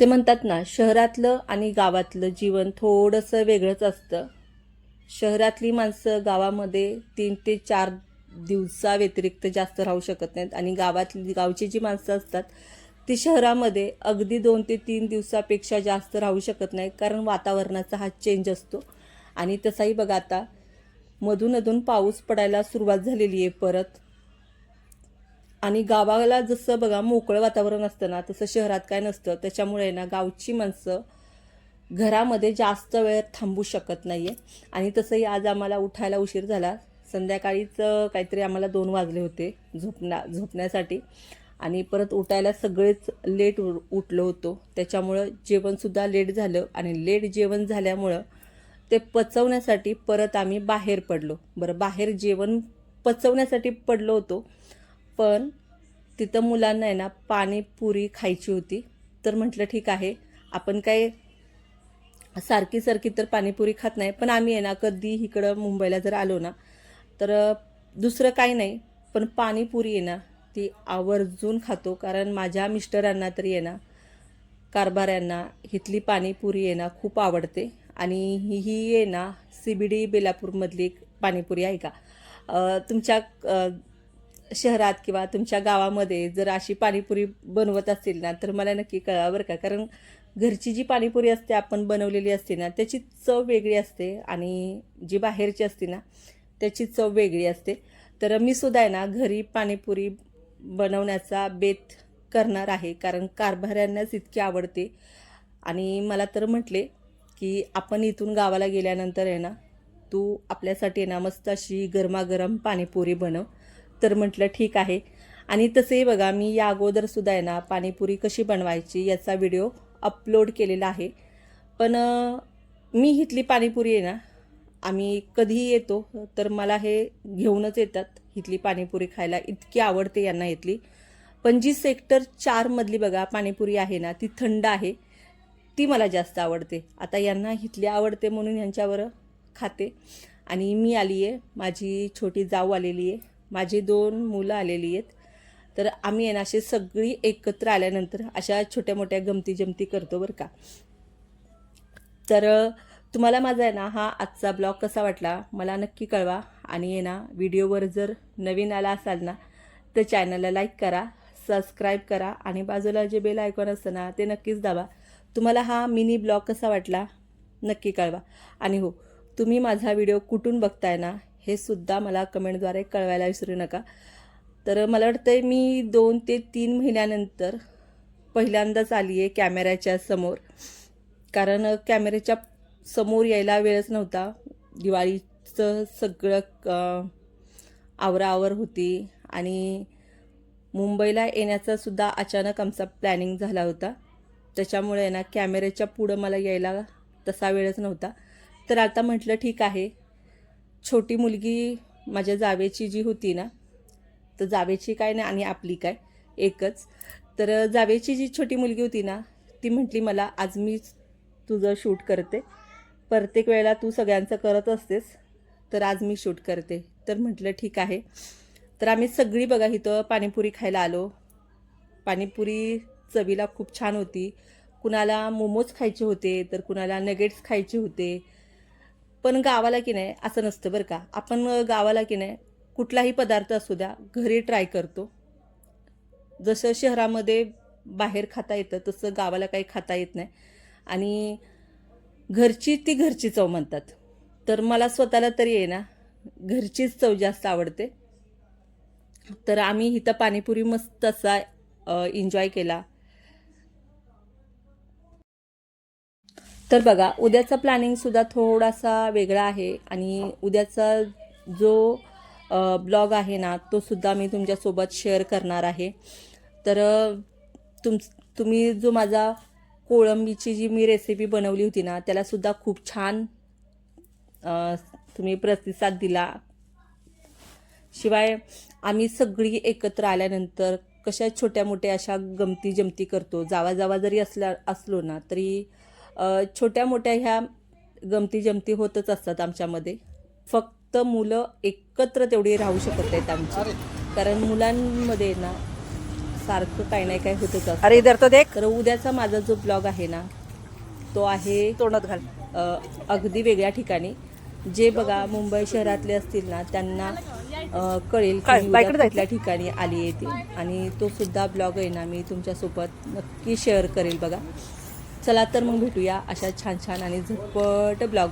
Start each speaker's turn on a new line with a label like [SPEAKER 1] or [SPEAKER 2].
[SPEAKER 1] ते म्हणतात ना शहरातलं आणि गावातलं जीवन थोडंसं वेगळंच असतं. शहरातली माणसं गावामध्ये तीन ते चार दिवसाव्यतिरिक्त जास्त राहू शकत नाहीत आणि गावातली गावची जी माणसं असतात ती शहरामध्ये अगदी दोन ते तीन दिवसापेक्षा जास्त राहू शकत नाहीत कारण वातावरणाचा हा चेंज असतो. आणि तसाही बघा आता मधून अधून पाऊस पडायला सुरुवात झालेली आहे परत. आणि गावाला जसं बघा मोकळं वातावरण असतं ना तसं शहरात काय नसतं. त्याच्यामुळे ना गावची माणसं घरामध्ये जास्त वेळ थांबू शकत नाही आहे आणि तसंही आज आम्हाला उठायला उशीर झाला. संध्याकाळीच काहीतरी आम्हाला दोन वाजले होते झोपण्या झोपण्यासाठी. आणि परत उठायला सगळेच लेट उ उठलो होतो. त्याच्यामुळं जेवणसुद्धा लेट झालं. आणि लेट जेवण झाल्यामुळं ते पचवण्यासाठी परत आम्ही बाहेर पडलो. बरं बाहेर जेवण पचवण्यासाठी पडलो होतो. पण तिथं मुलांना आहे ना पाणीपुरी खायची होती. तर म्हटलं ठीक आहे. आपण काय सारखी सारखी तर पाणीपुरी खात नाही. पण आम्ही आहे ना कधी इकडं मुंबईला जर आलो ना तर दुसरं काही नाही. पण पाणीपुरी आहे ना ती आवर्जून खातो. कारण माझ्या मिस्टरांना तरी आहे ना कारभाऱ्यांना इथली पाणीपुरी आहे ना खूप आवडते. आणि ही ही आहे ना सी बी डी बेलापूरमधली एक पाणीपुरी आहे का? तुमच्या शहरात किंवा तुमच्या गावामध्ये जर अशी पाणीपुरी बनवत असतील ना तर मला नक्की कळवा बरं का. कारण घरची जी पाणीपुरी असते आपण बनवलेली असते ना त्याची चव वेगळी असते आणि जी बाहेरची असते ना त्याची चव वेगळी असते. तर मी सुद्धा आहे ना घरी पाणीपुरी बनवण्याचा बेत करणार आहे कारण कारभाऱ्यांनाच इतकी आवडते. आणि मला तर म्हटले की आपण इथून गावाला गेल्यानंतर आहे ना तू आपल्यासाठी ना मस्त अशी गरमागरम पाणीपुरी बनव. तर म्हटलं ठीक आहे. आणि तसेही बघा मी या अगोदरसुद्धा आहे ना पाणीपुरी कशी बनवायची याचा व्हिडिओ अपलोड केलेला आहे. पण मी इथली पाणीपुरी आहे ना आम्ही कधीही येतो तर मला हे घेऊनच येतात इथली पाणीपुरी खायला. इतकी आवडते यांना इथली. पण जी सेक्टर चारमधली बघा पाणीपुरी आहे ना ती थंड आहे ती मला जास्त आवडते. आता यांना इथली आवडते म्हणून यांच्यावर खाते. आणि मी आली आहे माझी छोटी जाऊ आलेली आहे माझी दोन मुलं आलेली आहेत. तर आम्ही आहे ना अशी सगळी एकत्र आल्यानंतर अशा छोट्या मोठ्या गमती जमती करतो बरं का. तर तुम्हाला माझा आहे ना हा आजचा ब्लॉग कसा वाटला मला नक्की कळवा. आणि आहे ना व्हिडिओवर जर नवीन आला असाल ना तर चॅनलला लाईक करा सबस्क्राईब करा आणि बाजूला जे बेल आयकॉन असतं ना ते नक्कीच दाबा. तुम्हाला हा मिनी ब्लॉग कसा वाटला नक्की कळवा. आणि हो तुम्ही माझा व्हिडिओ कुठून बघताय ना हे सुद्धा मला कमेंटद्वारे कळवायला विसरू नका. तर मला वाटतं मी दोन ते तीन महिन्यानंतर पहिल्यांदाच आली आहे कॅमेऱ्याच्या समोर. कारण कॅमेऱ्याच्या समोर यायला वेळच नव्हता. दिवाळीचं सगळं आवराआवर होती आणि मुंबईला येण्याचा सुद्धा अचानक आमचा प्लॅनिंग झाला होता. त्याच्यामुळे ना कॅमेऱ्याच्या पुढं मला यायला तसा वेळच नव्हता. तर आता म्हटलं ठीक आहे. छोटी मुलगी माझ्या जावेची जी होती ना तर जावेची काय ना आणि आपली काय एकच. तर जावेची जी छोटी मुलगी होती ना ती म्हटली मला आज मी तुझं शूट करते. प्रत्येक वेळेला तू सगळ्यांचं करत असतेस तर आज मी शूट करते. तर म्हटलं ठीक आहे. तर आम्ही सगळी बघा इथं पाणीपुरी खायला आलो. पाणीपुरी चवीला खूप छान होती. कुणाला मोमोज खायचे होते तर कुणाला नगेट्स खायचे होते. पण गावाला की नाही असं नसतं बरं का. आपण गावाला की नाही कुठलाही पदार्थ असू द्या घरी ट्राय करतो. जसं शहरामध्ये बाहेर खाता येतं तसं गावाला काही खाता येत नाही. आणि घरची ती घरची चव म्हणतात. तर मला स्वतःला तरी आहे ना घरचीच चव जास्त आवडते. तर आम्ही इथं पाणीपुरी मस्त असा एन्जॉय केला. तर बघा उद्याचा प्लॅनिंगसुद्धा थोडासा वेगळा आहे आणि उद्याचा जो ब्लॉग आहे ना तोसुद्धा मी तुमच्यासोबत शेअर करणार आहे. तर तुम तुम्ही जो माझा कोळंबीची जी मी रेसिपी बनवली होती ना त्यालासुद्धा खूप छान तुम्ही प्रतिसाद दिला. शिवाय आम्ही सगळी एकत्र आल्यानंतर कशा छोट्या मोठ्या अशा गमती जमती करतो जावा जावा जरी असल्या असलो ना तरी छोट्या मोठ्या ह्या गमती जमती होतच असतात आमच्यामध्ये. फक्त मुलं एकत्र तेवढी राहू शकत नाहीत आमची. कारण मुलांमध्ये ना सारखं काही नाही काही होतच असतं.
[SPEAKER 2] अरे इधर तो देख.
[SPEAKER 1] तर उद्याचा माझा जो ब्लॉग आहे ना तो आहे
[SPEAKER 2] तोंडात घाल.
[SPEAKER 1] अ, अगदी वेगळ्या ठिकाणी. जे बघा मुंबई शहरातले असतील ना त्यांना अ, कळेल की
[SPEAKER 2] काय?
[SPEAKER 1] मी
[SPEAKER 2] बाईकडे
[SPEAKER 1] उद्या
[SPEAKER 2] जायचंय?
[SPEAKER 1] कुठल्या ठिकाणी आली येते आणि तो सुद्धा ब्लॉग आहे ना मी तुमच्यासोबत नक्की शेअर करेल बघा. चला तर मग भेटूया अशा छान छान आणि झटपट ब्लॉग.